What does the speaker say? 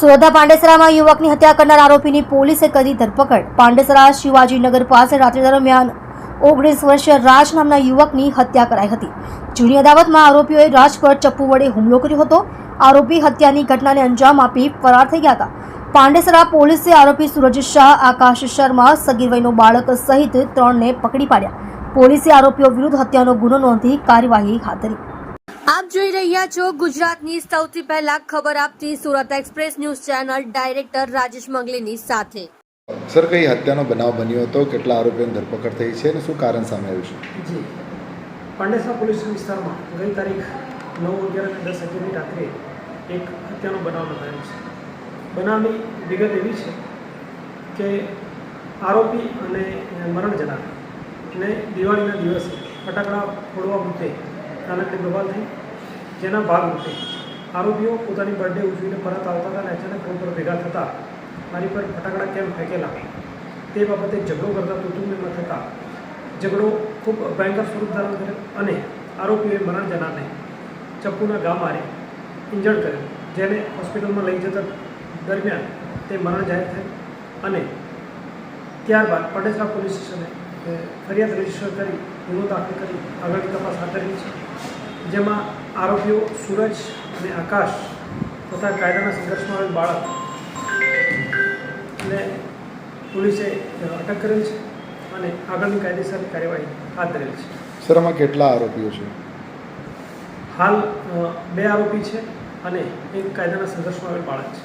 સુરતના પાંડેસરામાં યુવકની હત્યા કરનાર આરોપીની પોલીસે કરી ધરપકડ. પાંડેસરા શિવાજીનગર પાસે રાત્રિ દરમિયાન ઓગણીસ વર્ષીય રાજ નામના યુવકની હત્યા કરાઈ હતી. જૂની અદાવતમાં આરોપીઓએ રાજ પર ચપ્પુ વડે હુમલો કર્યો હતો. આરોપી હત્યાની ઘટનાને અંજામ આપી ફરાર થઈ ગયા હતા. પાંડેસરા પોલીસે આરોપી સુરજ શાહ, આકાશ શર્મા સગીર વયનો બાળક સહિત ત્રણને પકડી પાડ્યા. પોલીસે આરોપીઓ વિરુદ્ધ હત્યાનો ગુનો નોંધી કાર્યવાહી હાથ ધરી. આપ જોઈ રહ્યા છો ગુજરાતની સૌથી પહેલા ખબર આપતી Surat express news channel director Rajesh મંગલીની સાથે. સર કઈ હત્યાનો બનાવ બન્યો હતો? કેટલા આરોપીઓની ધરપકડ થઈ છે અને શું કારણ સામે આવ્યું છે? જી. પાંડેસરા પોલીસ વિસ્તારમાં ગઈ તારીખ નવ અગિયાર અને દસ અગિયારની રાત્રે એક હત્યાનો બનાવ નોંધાયો છે. બનાવની વિગત એવી છે કે આરોપી અને મરણ જનાર ને દિવાળીના દિવસે ફટાકડા ફોડવા મુદ્દે નાનકડી બબાલ થઈ જેના ભાગરૂપે આરોપીઓ પોતાની બર્થડે ઉજવીને પરત આવતા હતા અને અચાનક રોડ પર ભેગા થતા મારી પર ફટાકડા કેમ ફેંકેલા? તે બાબતે ઝઘડો કરતા કુટુંબમાં થતાં ઝઘડો ખૂબ ભયંકર સ્વરૂપ ધારણ કર્યો અને આરોપીઓએ મરણ જનારને ચપ્પુના ગા મારી ઇન્જર્ડ કર્યો, જેને હોસ્પિટલમાં લઈ જતા દરમિયાન તે મરણ જાહેર થયું અને ત્યારબાદ પટેસરા પોલીસ સ્ટેશને ફરિયાદ રજિસ્ટર કરી ગુનો દાખલ કરી આગળની તપાસ હાથ ધરી છે. જેમાં આરોપીઓ સૂરજ અને આકાશ તથા કાયદાના સંઘર્ષમાં આવેલ બાળકને પોલીસે અટક કરેલ છે અને આગળની કાયદેસર કાર્યવાહી હાથ ધરેલ છે. સર આમાં કેટલા આરોપીઓ છે? હાલ બે આરોપી છે અને એક કાયદાના સંઘર્ષમાં આવેલ બાળક છે.